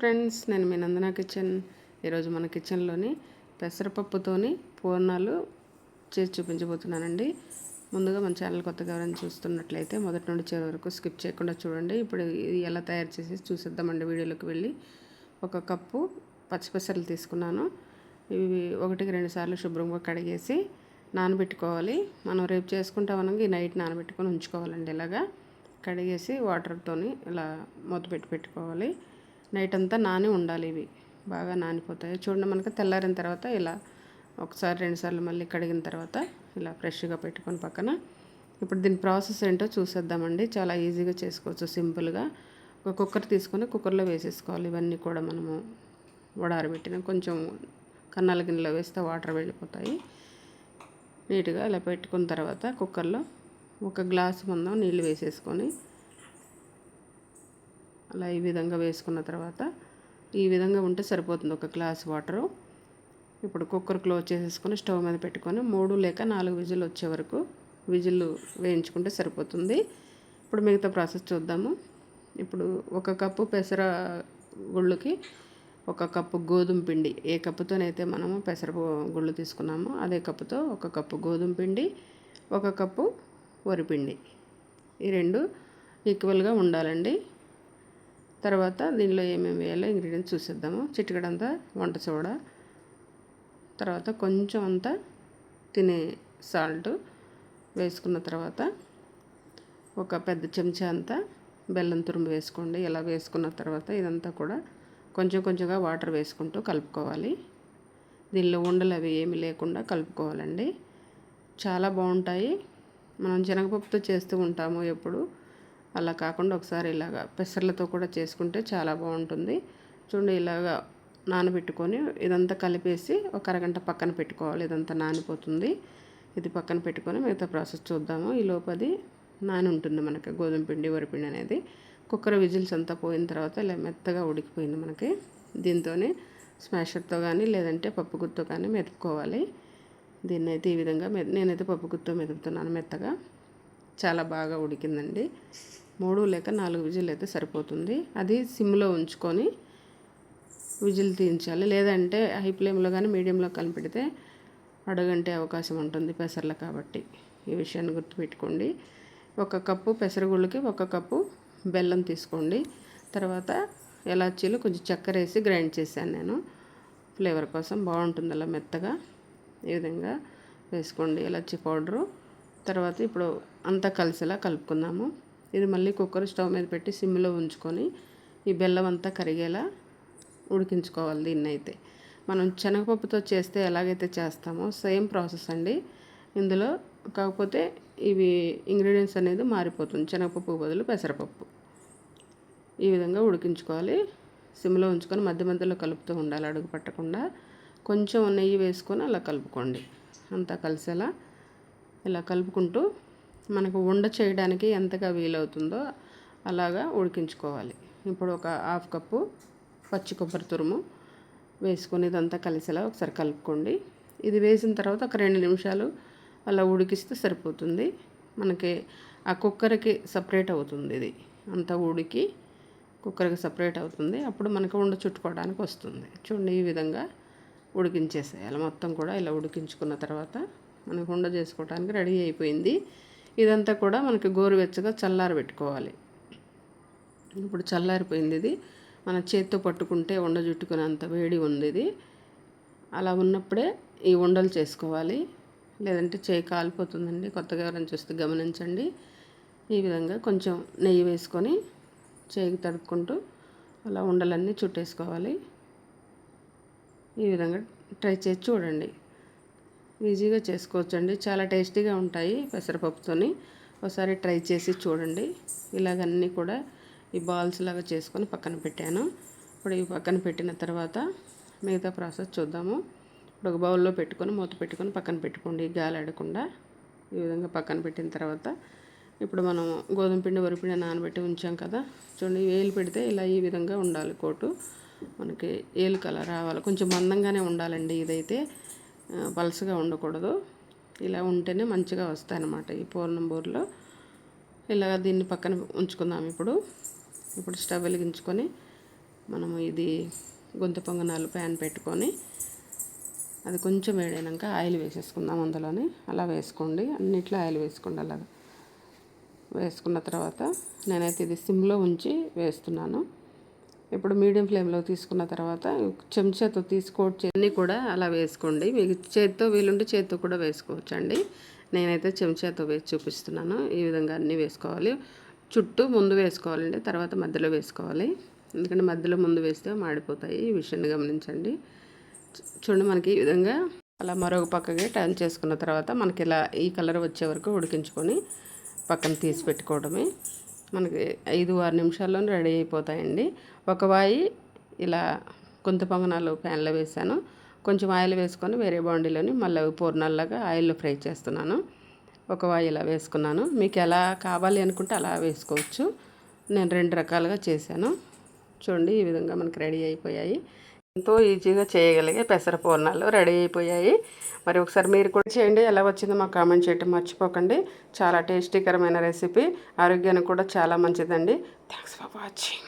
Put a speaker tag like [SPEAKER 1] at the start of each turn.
[SPEAKER 1] Friends నేను మీ నందన kitchen ఈరోజు మన కిచెన్లోని పెసరపప్పుతోని పూర్ణాలు చేసి చూపించబోతున్నానండి. ముందుగా మన ఛానల్ కొత్తగా ఎవరైనా చూస్తున్నట్లయితే మొదటి నుండి చివరి వరకు స్కిప్ చేయకుండా చూడండి. ఇప్పుడు ఇది ఎలా తయారు చేసి చూసిద్దామండి వీడియోలోకి వెళ్ళి. ఒక కప్పు పచ్చిపెసరలు తీసుకున్నాను. ఇవి ఒకటికి రెండు సార్లు శుభ్రంగా కడిగేసి నానబెట్టుకోవాలి. మనం రేపు చేసుకుంటామనగా ఈ నైట్ నానబెట్టుకొని ఉంచుకోవాలండి ఇలాగా. కడిగేసి వాటర్తోని ఇలా మూత పెట్టి పెట్టుకోవాలి. నైట్ అంతా నాని ఉండాలి ఇవి. బాగా నానిపోతాయి. చూడండి మనకి తెల్లారిన తర్వాత ఇలా ఒకసారి రెండుసార్లు మళ్ళీ కడిగిన తర్వాత ఇలా ఫ్రెష్గా పెట్టుకొని పక్కన. ఇప్పుడు దీని ప్రాసెస్ ఏంటో చూసేద్దామండి. చాలా ఈజీగా చేసుకోవచ్చు సింపుల్గా. ఒక కుక్కర్ తీసుకొని కుక్కర్లో వేసేసుకోవాలి. ఇవన్నీ కూడా మనము వడారబెట్టిన కొంచెం కన్నాల గిన్నెలో వేస్తే వాటర్ వెళ్ళిపోతాయి. నీట్గా ఇలా పెట్టుకున్న తర్వాత కుక్కర్లో ఒక గ్లాసు మందం నీళ్ళు వేసేసుకొని అలా ఈ విధంగా వేసుకున్న తర్వాత ఈ విధంగా ఉంటే సరిపోతుంది. ఒక గ్లాస్ వాటరు. ఇప్పుడు కుక్కర్ క్లోజ్ చేసేసుకొని స్టవ్ మీద పెట్టుకొని మూడు లేక నాలుగు విజిల్ వచ్చే వరకు విజిల్ వేయించుకుంటే సరిపోతుంది. ఇప్పుడు మిగతా ప్రాసెస్ చూద్దాము. ఇప్పుడు ఒక కప్పు పెసర గుళ్ళకి ఒక కప్పు గోధుమ పిండి. ఏ కప్పుతోనైతే మనము పెసర గుళ్ళు తీసుకున్నామో అదే కప్పుతో ఒక కప్పు గోధుమ పిండి ఒక కప్పు వరిపిండి ఈ రెండు ఈక్వల్గా ఉండాలండి. తర్వాత దీనిలో ఏమేమి వేయాలో ఇంగ్రీడియంట్స్ చూసేద్దాము. చిటికడంతా వంట సోడా. తర్వాత కొంచెం అంతా తినే సాల్ట్ వేసుకున్న తర్వాత ఒక పెద్ద చెంచా అంతా బెల్లం తురుము వేసుకోండి. ఇలా వేసుకున్న తర్వాత ఇదంతా కూడా కొంచెం కొంచెంగా వాటర్ వేసుకుంటూ కలుపుకోవాలి. దీనిలో ఉండలు అవి ఏమి లేకుండా కలుపుకోవాలండి. చాలా బాగుంటాయి. మనం శనగపప్పుతో చేస్తూ ఉంటాము ఎప్పుడు. అలా కాకుండా ఒకసారి ఇలాగ పెసర్లతో కూడా చేసుకుంటే చాలా బాగుంటుంది. చూడండి ఇలాగా నానబెట్టుకొని ఇదంతా కలిపేసి ఒక అరగంట పక్కన పెట్టుకోవాలి. ఇదంతా నానిపోతుంది. ఇది పక్కన పెట్టుకొని మిగతా ప్రాసెస్ చూద్దాము. ఈ లోపది నాని ఉంటుంది మనకి గోధుమ పిండి వరిపిండి అనేది. కుక్కర్ విజిల్స్ అంతా పోయిన తర్వాత ఇలా మెత్తగా ఉడికిపోయింది మనకి. దీంతో స్మాషర్తో కానీ లేదంటే పప్పు గుత్తో కానీ మెతుక్కోవాలి దీన్ని అయితే ఈ విధంగా నేనైతే పప్పు గుత్తో మెతుకుతున్నాను మెత్తగా. చాలా బాగా ఉడికిందండి. మూడు లేక నాలుగు విజిల్ అయితే సరిపోతుంది. అది సిమ్లో ఉంచుకొని విజిల్ తీయించాలి. లేదంటే హై ఫ్లేమ్లో కానీ మీడియంలో కలిపెడితే అడగంటే అవకాశం ఉంటుంది పెసర్లు కాబట్టి. ఈ విషయాన్ని గుర్తుపెట్టుకోండి. ఒక కప్పు పెసరగుళ్ళకి ఒక కప్పు బెల్లం తీసుకోండి. తర్వాత ఎలాచీలు కొంచెం చక్కెర వేసి గ్రైండ్ చేశాను నేను. ఫ్లేవర్ కోసం బాగుంటుంది అలా మెత్తగా. ఈ విధంగా వేసుకోండి ఎలాచి పౌడరు. తర్వాత ఇప్పుడు అంతా కలిసేలా కలుపుకుందాము. ఇది మళ్ళీ కుక్కర్ స్టవ్ మీద పెట్టి సిమ్లో ఉంచుకొని ఈ బెల్లం అంతా కరిగేలా ఉడికించుకోవాలి దీన్ని అయితే మనం శనగపప్పుతో చేస్తే ఎలాగైతే చేస్తామో సేమ్ ప్రాసెస్ అండి. ఇందులో కాకపోతే ఇవి ఇంగ్రీడియంట్స్ అనేది మారిపోతుంది. శనగపప్పు బదులు పెసరపప్పు. ఈ విధంగా ఉడికించుకోవాలి. సిమ్లో ఉంచుకొని మధ్య మధ్యలో కలుపుతూ ఉండాలి అడుగు పట్టకుండా. కొంచెం నెయ్యి వేసుకొని అలా కలుపుకోండి. అంతా కలిసేలా ఇలా కలుపుకుంటూ మనకు ఉండ చేయడానికి ఎంతగా వీలవుతుందో అలాగా ఉడికించుకోవాలి. ఇప్పుడు ఒక హాఫ్ కప్పు పచ్చి కొబ్బరి తురుము వేసుకొని ఇదంతా కలిసేలా ఒకసారి కలుపుకోండి. ఇది వేసిన తర్వాత ఒక రెండు నిమిషాలు అలా ఉడికిస్తే సరిపోతుంది. మనకి ఆ కుక్కర్కి సపరేట్ అవుతుంది ఇది. అంతా ఉడికి కుక్కర్కి సపరేట్ అవుతుంది. అప్పుడు మనకు ఉండ చుట్టుకోవడానికి వస్తుంది. చూడండి ఈ విధంగా ఉడికించేసేయాలి. మొత్తం కూడా ఇలా ఉడికించుకున్న తర్వాత మనకు ఉండ చేసుకోవడానికి రెడీ అయిపోయింది. ఇదంతా కూడా మనకి గోరువెచ్చగా చల్లారి పెట్టుకోవాలి. ఇప్పుడు చల్లారిపోయింది ఇది. మన చేత్తో పట్టుకుంటే ఉండ చుట్టుకునేంత వేడి ఉంది ఇది. అలా ఉన్నప్పుడే ఈ ఉండలు చేసుకోవాలి. లేదంటే చేయి కాలిపోతుందండి. కొత్తగా ఎవరైనా చూస్తే గమనించండి. ఈ విధంగా కొంచెం నెయ్యి వేసుకొని చేయికి తడుక్కుంటూ అలా ఉండలన్నీ చుట్టేసుకోవాలి. ఈ విధంగా ట్రై చేసి చూడండి. ఈజీగా చేసుకోవచ్చండి. చాలా టేస్టీగా ఉంటాయి పెసరపప్పుతోని. ఒకసారి ట్రై చేసి చూడండి. ఇలాగన్నీ కూడా ఈ బాల్స్ లాగా చేసుకొని పక్కన పెట్టాను. ఇప్పుడు ఈ పక్కన పెట్టిన తర్వాత మిగతా ప్రాసెస్ చూద్దాము. ఇప్పుడు ఒక బౌల్లో పెట్టుకొని మూత పెట్టుకొని పక్కన పెట్టుకోండి. గాలి ఆడకుండా ఈ విధంగా పక్కన పెట్టిన తర్వాత ఇప్పుడు మనం గోధుమ పిండి వరిపిండి నానబెట్టి ఉంచాం కదా. చూడండి వేలు పెడితే ఇలా ఈ విధంగా ఉండాలి కోటు. మనకి ఏలు కలర్ రావాలి. కొంచెం మందంగానే ఉండాలండి ఇదైతే. పలసగా ఉండకూడదు. ఇలా ఉంటేనే మంచిగా వస్తాయి అన్నమాట ఈ పూర్ణం బూరలో. ఇలా దీన్ని పక్కన ఉంచుకుందాం ఇప్పుడు. ఇప్పుడు స్టవ్ వెలిగించుకొని మనము ఇది గొంతు పొంగనాలు ప్యాన్ పెట్టుకొని అది కొంచెం వేడైనాక ఆయిల్ వేసేసుకుందాం అందులోని. అలా వేసుకోండి. అన్నిట్లో ఆయిల్ వేసుకోండి అలాగా. వేసుకున్న తర్వాత నేనైతే ఇది సిమ్లో ఉంచి వేస్తున్నాను. ఇప్పుడు మీడియం ఫ్లేమ్లో తీసుకున్న తర్వాత చెంచాతో తీసుకోవచ్చు అన్నీ కూడా అలా వేసుకోండి. మీకు చేతితో వీలుంటే చేతితో కూడా వేసుకోవచ్చండి. నేనైతే చెంచాతో వేసి చూపిస్తున్నాను. ఈ విధంగా అన్నీ వేసుకోవాలి. చుట్టూ ముందు వేసుకోవాలండి తర్వాత మధ్యలో వేసుకోవాలి. ఎందుకంటే మధ్యలో ముందు వేస్తే మాడిపోతాయి. ఈ విషయాన్ని గమనించండి. చూడండి మనకి ఈ విధంగా అలా మరొక పక్కకి టర్న్ చేసుకున్న తర్వాత మనకి ఇలా ఈ కలర్ వచ్చే వరకు ఉడికించుకొని పక్కన తీసి పెట్టుకోవడమే. మనకి ఐదు ఆరు నిమిషాల్లో రెడీ అయిపోతాయండి. ఒక వాయి ఇలా కొంత పొంగనాలు ప్యాన్లో వేసాను కొంచెం ఆయిల్ వేసుకొని వేరే బాండీలోని మళ్ళీ పూర్ణాల్లాగా ఆయిల్లో ఫ్రై చేస్తున్నాను. ఒక వాయి ఇలా వేసుకున్నాను. మీకు ఎలా కావాలి అనుకుంటే అలా వేసుకోవచ్చు. నేను రెండు రకాలుగా చేశాను. చూడండి ఈ విధంగా మనకి రెడీ అయిపోయాయి. ఎంతో ఈజీగా చేయగలిగే పెసర పూర్ణాలు రెడీ అయిపోయాయి. మరి ఒకసారి మీరు కూడా చేయండి. ఎలా వచ్చిందో మాకు కామెంట్ చేయటం మర్చిపోకండి. చాలా టేస్టీకరమైన రెసిపీ. ఆరోగ్యానికి కూడా చాలా మంచిదండి. Thanks for watching.